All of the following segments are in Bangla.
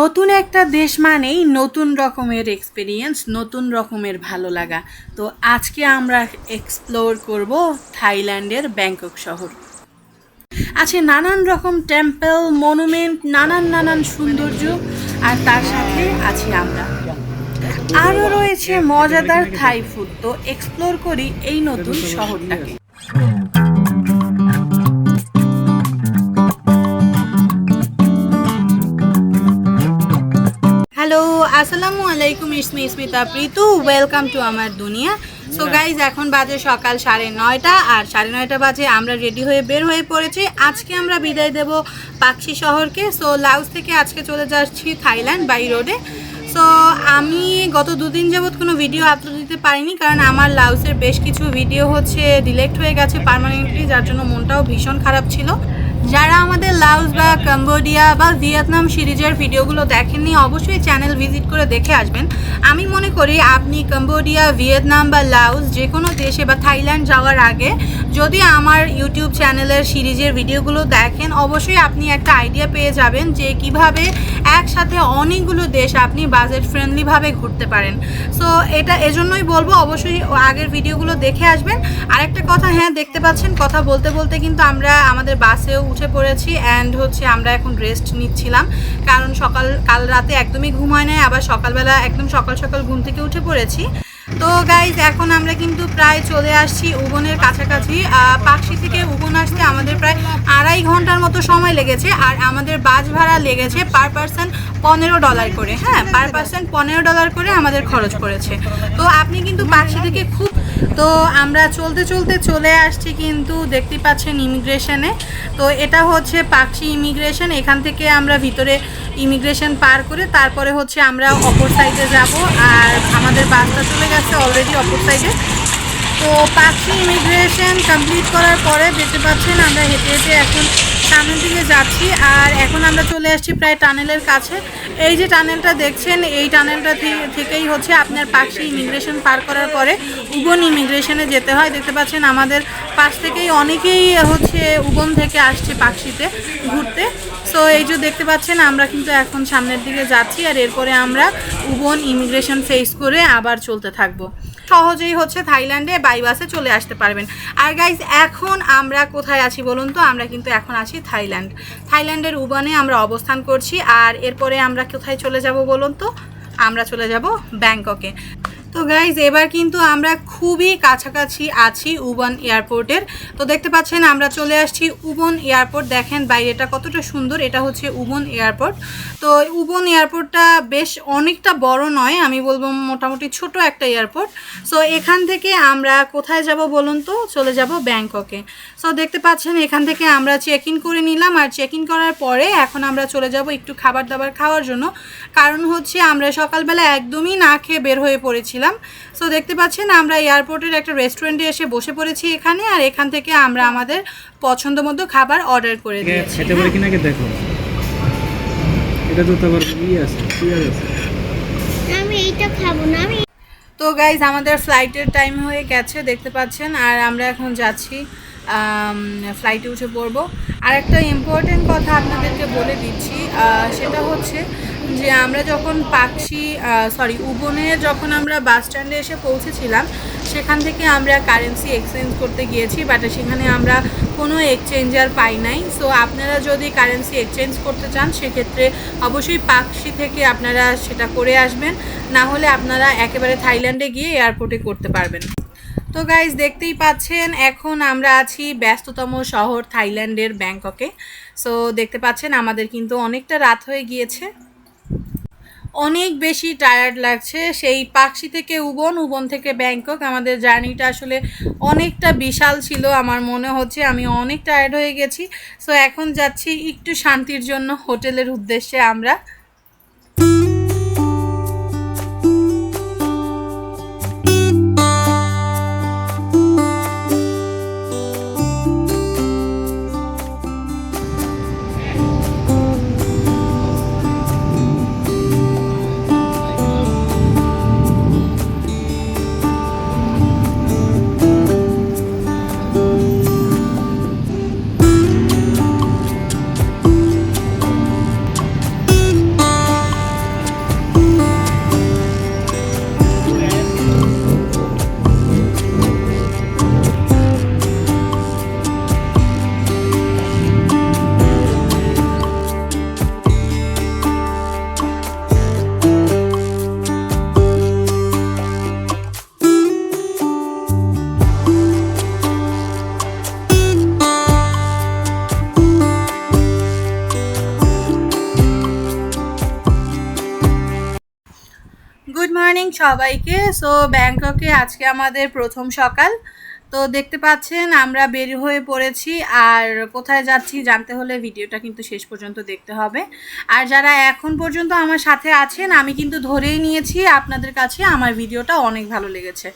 নতুন একটা দেশ মানেই নতুন রকমের এক্সপিরিয়েন্স নতুন রকমের ভালো লাগা। তো আজকে আমরা এক্সপ্লোর করব থাইল্যান্ডের ব্যাংকক শহর। আছে নানান রকম টেম্পল মনুমেন্ট নানান নানান সৌন্দর্য, আর তার সাথে আছি আমরা। আরও রয়েছে মজাদার থাই ফুড তো এক্সপ্লোর করি এই নতুন শহরটাকে। আসসালামু আলাইকুম ইসমি ইসমিতা প্রীতু ওয়েলকাম টু আমার দুনিয়া। সো গাইজ এখন বাজে সকাল সাড়ে নয়টা, আর সাড়ে নয়টা বাজে আমরা রেডি হয়ে বের হয়ে পড়েছি। আজকে আমরা বিদায় দেব পাকশি শহরকে। সো লাউস থেকে আজকে চলে যাচ্ছি থাইল্যান্ড, বাই রোডে। সো আমি গত দুদিন যাবৎ কোনো ভিডিও আপলোড দিতে পারিনি, কারণ আমার লাউসের বেশ কিছু ভিডিও হচ্ছে ডিলেক্ট হয়ে গেছে পার্মানেন্টলি যার জন্য মনটাও ভীষণ খারাপ ছিল। যারা আমাদের লাউস বা কম্বোডিয়া বা ভিয়েতনাম সিরিজের ভিডিওগুলো দেখেননি, অবশ্যই চ্যানেল ভিজিট করে দেখে আসবেন। আমি মনে করি আপনি কম্বোডিয়া, ভিয়েতনাম বা লাউস যে কোনো দেশে বা থাইল্যান্ড যাওয়ার আগে যদি আমার ইউটিউব চ্যানেলের সিরিজের ভিডিওগুলো দেখেন, অবশ্যই আপনি একটা আইডিয়া পেয়ে যাবেন যে কীভাবে একসাথে অনেকগুলো দেশ আপনি বাজেট ফ্রেন্ডলিভাবে ঘুরতে পারেন। সো এটা এজন্যই বলব, অবশ্যই আগের ভিডিওগুলো দেখে আসবেন। আরেকটা কথা হ্যাঁ দেখতে পাচ্ছেন, কথা বলতে বলতে কিন্তু আমরা আমাদের বাসেও উঠে পড়েছি অ্যান্ড হচ্ছে আমরা এখন রেস্ট নিচ্ছিলাম। কারণ সকাল, কাল রাতে একদমই ঘুম হয় নাই, আবার সকালবেলা একদম সকাল সকাল ঘুম থেকে উঠে পড়েছি। তো গাইজ এখন আমরা কিন্তু প্রায় চলে আসছি উবনের কাছাকাছি। পাকশি থেকে উবন আসতে আমাদের প্রায় আড়াই ঘণ্টার মতো সময় লেগেছে, আর আমাদের বাস ভাড়া লেগেছে পার পার্সন পনেরো ডলার করে। হ্যাঁ পার পার্সন পনেরো ডলার করে আমাদের খরচ পড়েছে তো আপনি কিন্তু পাকশি থেকে খুব তো আমরা চলতে চলতে চলে আসছি কিন্তু দেখতে পাচ্ছেন ইমিগ্রেশনে তো এটা হচ্ছে পাকশি ইমিগ্রেশন এখান থেকে আমরা ভিতরে ইমিগ্রেশন পার করে তারপরে হচ্ছে আমরা অপর সাইডে যাব। আর আমাদের বাসটা চলে গেছে অলরেডি অপর সাইডে তো পাখি ইমিগ্রেশন কমপ্লিট করার পরে দেখতে পাচ্ছেন আমরা হেঁটে হেঁটে এখন সামনের দিকে যাচ্ছি, আর এখন আমরা চলে আসছি প্রায় টানেলের কাছে। এই যে টানেলটা দেখছেন, এই টানেলটা থেকেই হচ্ছে আপনার পাখি ইমিগ্রেশন পার করার পরে উবন ইমিগ্রেশনে যেতে হয়। দেখতে পাচ্ছেন আমাদের পাশ থেকেই অনেকেই হচ্ছে উবন থেকে আসছে পাখিতে ঘুরতে। সো এই যে দেখতে পাচ্ছেন, আমরা কিন্তু এখন সামনের দিকে যাচ্ছি, আর এরপরে আমরা উবন ইমিগ্রেশন ফেস করে আবার চলতে থাকব। সহজেই হচ্ছে থাইল্যান্ডে বাই বাসে চলে আসতে পারবেন। আর গাইজ এখন আমরা কোথায় আছি বলুন তো? আমরা কিন্তু এখন আছি থাইল্যান্ড। থাইল্যান্ডের উবানে আমরা অবস্থান করছি, আর এরপরে আমরা কোথায় চলে যাব বলুন তো? আমরা চলে যাব ব্যাংককে। তো গাইজ এবার কিন্তু আমরা খুবই কাছাকাছি আছি উবন এয়ারপোর্টের তো দেখতে পাচ্ছেন, আমরা চলে আসছি উবন এয়ারপোর্ট দেখেন বাইরেটা কতটা সুন্দর, এটা হচ্ছে উবন এয়ারপোর্ট তো উবন এয়ারপোর্টটা বেশ অনেকটা বড় নয়, আমি বলব মোটামুটি ছোট একটা এয়ারপোর্ট সো এখান থেকে আমরা কোথায় যাব বলুন তো? চলে যাব ব্যাংককে সো দেখতে পাচ্ছেন, এখান থেকে আমরা চেক ইন করে নিলাম। আর চেক ইন করার পরে এখন আমরা চলে যাব একটু খাবার দাবার খাওয়ার জন্য। কারণ হচ্ছে, আমরা সকালবেলা একদমই না খেয়ে বের হয়ে পড়েছিলাম। সো দেখতে পাচ্ছেন আমরা এয়ারপোর্টের একটা রেস্টুরেন্টে এসে বসে পড়েছি এখানে আর এখান থেকে আমরা আমাদের পছন্দ মতো খাবার অর্ডার করে দিয়েছি। খেতে পারে কিনা দেখো। এটা তো আবার ই আছে পেঁয়াজ আছে। আমি এইটা খাব না আমি তো গাইজ আমাদের ফ্লাইটের টাইম হয়ে গেছে দেখতে পাচ্ছেন আর আমরা এখন যাচ্ছি ফ্লাইটে উঠে পড়ব। আর একটা ইম্পর্টেন্ট কথা আপনাদেরকে বলে দিচ্ছি আহ, সেটা হচ্ছে যে আমরা যখন পাকশি সরি উবনে যখন আমরা বাস স্ট্যান্ডে এসে পৌঁছেছিলাম, সেখান থেকে আমরা কারেন্সি এক্সচেঞ্জ করতে গিয়েছি বাট সেখানে আমরা কোনো এক্সচেঞ্জার পাই নাই। সো আপনারা যদি কারেন্সি এক্সচেঞ্জ করতে চান, সেক্ষেত্রে অবশ্যই পাকশি থেকে আপনারা সেটা করে আসবেন। না হলে আপনারা একেবারে থাইল্যান্ডে গিয়ে এয়ারপোর্টে করতে পারবেন। তো গাইজ দেখতেই পাচ্ছেন, এখন আমরা আছি ব্যস্ততম শহর থাইল্যান্ডের ব্যাংককে। সো দেখতে পাচ্ছেন, আমাদের কিন্তু অনেকটা রাত হয়ে গিয়েছে। অনেক বেশি টায়ার্ড লাগছে। সেই পাকশি থেকে উবন উবন থেকে ব্যাংকক। আমাদের জার্নিটা আসলে অনেকটা বিশাল ছিল আমার মনে হচ্ছে। আমি অনেক টায়ার্ড হয়ে গেছি। সো এখন যাচ্ছি একটু শান্তির জন্য হোটেলের উদ্দেশ্যে আমরা। সবাইকে। সো ব্যাংককে আজকে আমাদের প্রথম সকাল। তো দেখতে পাচ্ছেন, আমরা বের হয়ে পড়েছি। আর কোথায় যাচ্ছি জানতে হলে ভিডিওটা কিন্তু শেষ পর্যন্ত দেখতে হবে। আর যারা এখন পর্যন্ত আমার সাথে আছেন, আমি কিন্তু ধরেই নিয়েছি আপনাদের কাছে আমার ভিডিওটা অনেক ভালো লেগেছে।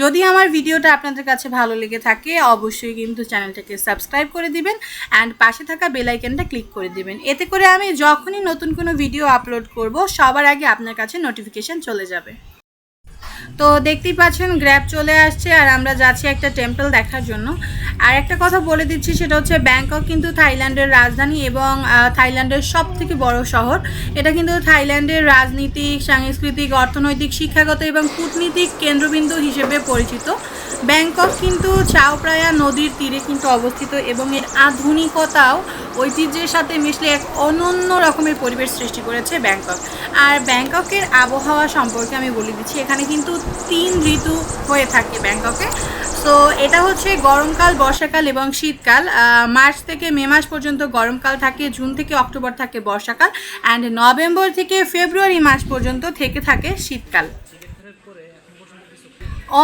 যদি আমার ভিডিওটা আপনাদের কাছে ভালো লেগে থাকে, অবশ্যই কিন্তু চ্যানেলটাকে সাবস্ক্রাইব করে দিবেন অ্যান্ড পাশে থাকা বেলাইকেনটা ক্লিক করে দিবেন। এতে করে আমি যখনই নতুন কোনো ভিডিও আপলোড করব, সবার আগে আপনার কাছে নোটিফিকেশন চলে যাবে। তো দেখতেই পাচ্ছেন গ্র্যাব চলে আসছে আর আমরা যাচ্ছি একটা টেম্পল দেখার জন্য। আর একটা কথা বলে দিচ্ছি, সেটা হচ্ছে ব্যাংকক কিন্তু থাইল্যান্ডের রাজধানী এবং থাইল্যান্ডের সব থেকে বড় শহর। এটা কিন্তু থাইল্যান্ডের রাজনীতিক সাংস্কৃতিক, অর্থনৈতিক, শিক্ষাগত এবং কূটনীতিক কেন্দ্রবিন্দু হিসেবে পরিচিত। ব্যাংকক কিন্তু চাওপ্রায়া নদীর তীরে কিন্তু অবস্থিত এবং এর আধুনিকতাও ঐতিহ্যের সাথে মিশলে এক অনন্য রকমের পরিবেশ সৃষ্টি করেছে ব্যাংকক আর ব্যাংককের আবহাওয়া সম্পর্কে আমি বলে দিচ্ছি, এখানে কিন্তু তিন ঋতু হয়ে থাকে ব্যাংককে। তো এটা হচ্ছে গরমকাল, বর্ষাকাল এবং শীতকাল। মার্চ থেকে মে মাস পর্যন্ত গরমকাল থাকে, জুন থেকে অক্টোবর থাকে বর্ষাকাল। অ্যান্ড নভেম্বর থেকে ফেব্রুয়ারি মাস পর্যন্ত থেকে থাকে শীতকাল।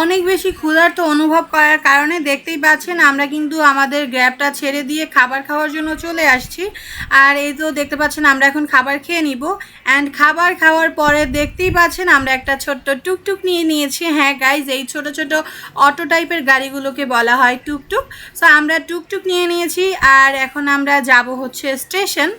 অনেক বেশি ক্ষুধার্ত অনুভব করার কারণে দেখতেই পাচ্ছেন, আমরা কিন্তু আমাদের গ্র্যাবটা ছেড়ে দিয়ে খাবার খাওয়ার জন্য চলে আসছি। আর এই তো দেখতে পাচ্ছেন, আমরা এখন খাবার খেয়ে নিব। অ্যান্ড খাবার খাওয়ার পরে দেখতেই পাচ্ছেন, আমরা একটা ছোট্ট টুকটুক নিয়ে নিয়েছি। হ্যাঁ গাইজ এই ছোট ছোট অটো টাইপের গাড়িগুলোকে বলা হয় টুকটুক। সো আমরা টুকটুক নিয়ে নিয়েছি, আর এখন আমরা যাব হচ্ছে স্টেশন।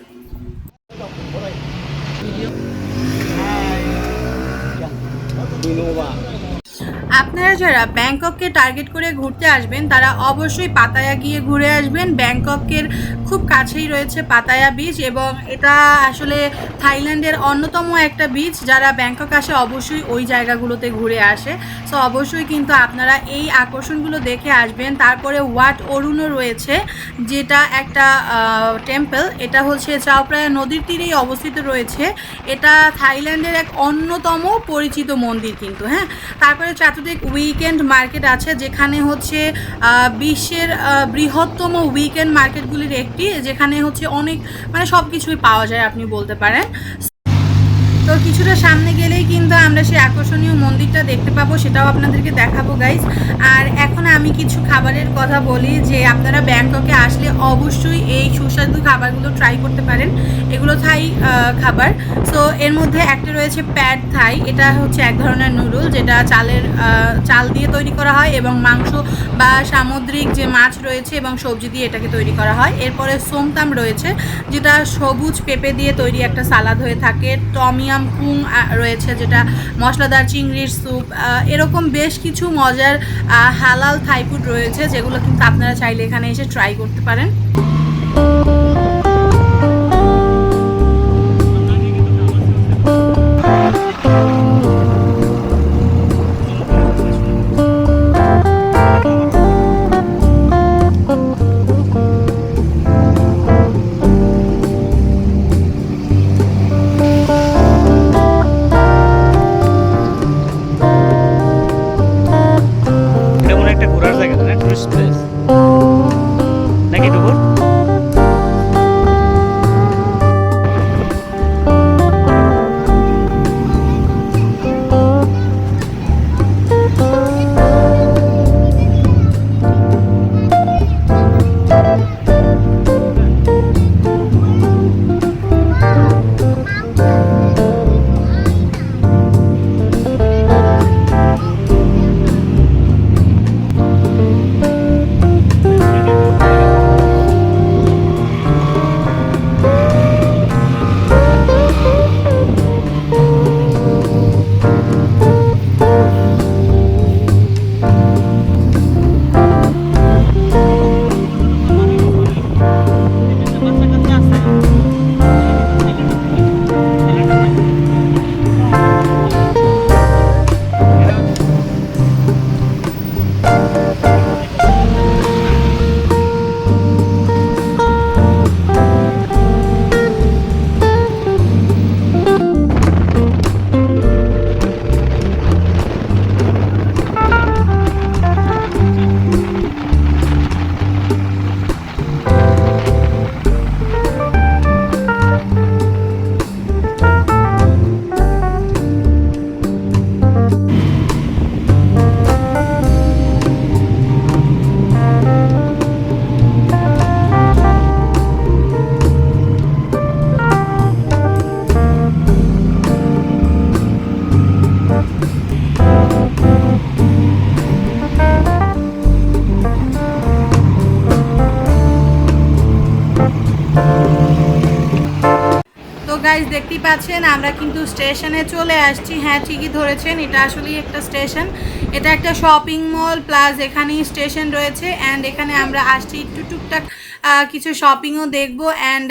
আপনারা যারা ব্যাংকককে টার্গেট করে ঘুরতে আসবেন, তারা অবশ্যই পাতায়া গিয়ে ঘুরে আসবেন। ব্যাংককের খুব কাছেই রয়েছে পাতায়া বিচ এবং এটা আসলে থাইল্যান্ডের অন্যতম একটা বিচ যারা ব্যাংকক আসে, অবশ্যই ওই জায়গাগুলোতে ঘুরে আসে। সো অবশ্যই কিন্তু আপনারা এই আকর্ষণগুলো দেখে আসবেন। তারপরে ওয়াট অরুণও রয়েছে, যেটা একটা টেম্পল এটা হচ্ছে চাওপ্রায়া নদীর তীরেই অবস্থিত রয়েছে। এটা থাইল্যান্ডের এক অন্যতম পরিচিত মন্দির কিন্তু হ্যাঁ? তারপরে চাতুর্দিক উইকেন্ড মার্কেট আছে, যেখানে হচ্ছে বিশ্বের বৃহত্তম উইকেন্ড মার্কেটগুলির একটি, যেখানে হচ্ছে অনেক মানে সব কিছুই পাওয়া যায় আপনি বলতে পারেন। তো কিছুটা সামনে গেলেই কিন্তু আমরা সেই আকর্ষণীয় মন্দিরটা দেখতে পাবো, সেটাও আপনাদেরকে দেখাবো গাইজ আর এখন আমি কিছু খাবারের কথা বলি যে আপনারা ব্যাংককে আসলে অবশ্যই এই সুস্বাদু খাবারগুলো ট্রাই করতে পারেন। এগুলো থাই খাবার। সো এর মধ্যে একটা রয়েছে প্যাড থাই এটা হচ্ছে এক ধরনের নুডল যেটা চালের চাল দিয়ে তৈরি করা হয় এবং মাংস বা সামুদ্রিক যে মাছ রয়েছে এবং সবজি দিয়ে এটাকে তৈরি করা হয়। এরপরে সোমতাম রয়েছে, যেটা সবুজ পেঁপে দিয়ে তৈরি একটা সালাদ হয়ে থাকে টমিয়াম কুং আহ, রয়েছে যেটা মশলাদার চিংড়ির স্যুপ এরকম বেশ কিছু মজার হালাল থাইফুড রয়েছে যেগুলো কিন্তু আপনারা চাইলে এখানে এসে ট্রাই করতে পারেন। গাইজ দেখতেই পাচ্ছেন, আমরা কিন্তু স্টেশনে চলে আসছি। হ্যাঁ ঠিকই ধরেছেন, এটা আসলেই একটা স্টেশন এটা একটা শপিং মল প্লাস এখানেই স্টেশন রয়েছে অ্যান্ড এখানে আমরা আসছি একটু টুকটাক কিছু শপিংও দেখব অ্যান্ড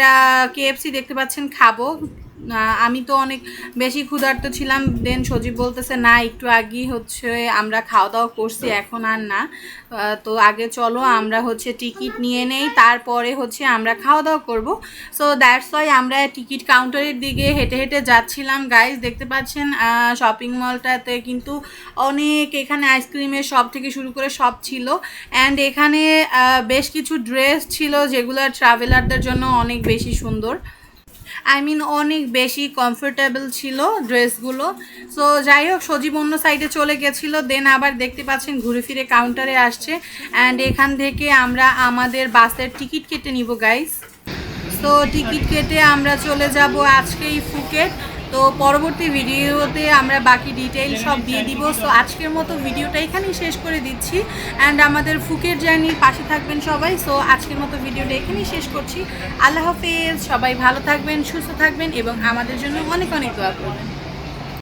কেএফসি দেখতে পাচ্ছেন, খাব। আমি তো অনেক বেশি ক্ষুধার্ত ছিলাম। দেন সজীব বলতেছে, না, একটু আগেই হচ্ছে আমরা খাওয়া দাওয়া করছি, এখন আর না। তো আগে চলো, আমরা হচ্ছে টিকিট নিয়ে নেই, তারপরে হচ্ছে আমরা খাওয়া দাওয়া করব। সো দ্যাটস ওয়াই আমরা টিকিট কাউন্টারের দিকে হেঁটে হেঁটে যাচ্ছিলাম। গাইজ দেখতে পাচ্ছেন শপিং মলটাতে কিন্তু অনেক এখানে আইসক্রিমের সব থেকে শুরু করে সব ছিল। অ্যান্ড এখানে বেশ কিছু ড্রেস ছিল যেগুলো ট্রাভেলারদের জন্য অনেক বেশি সুন্দর। আই মিন অনেক বেশি কমফোর্টেবল ছিল ড্রেসগুলো। সো যাই হোক সজীব অন্য সাইডে চলে গেছিল দেন আবার দেখতে পাচ্ছেন ঘুরে ফিরে কাউন্টারে আসছে। অ্যান্ড এখান থেকে আমরা আমাদের বাসের টিকিট কেটে নিব গাইস তো টিকিট কেটে আমরা চলে যাব আজকেই ফুকেট তো পরবর্তী ভিডিওতে আমরা বাকি ডিটেইল সব দিয়ে দিব। সো আজকের মতো ভিডিওটা এখানেই শেষ করে দিচ্ছি। অ্যান্ড আমাদের ফুকের জার্নি পাশে থাকবেন সবাই। সো আজকের মতো ভিডিওটা এখানেই শেষ করছি। আল্লাহ হাফেজ। সবাই ভালো থাকবেন, সুস্থ থাকবেন এবং আমাদের জন্য অনেক অনেক দোয়া করবেন।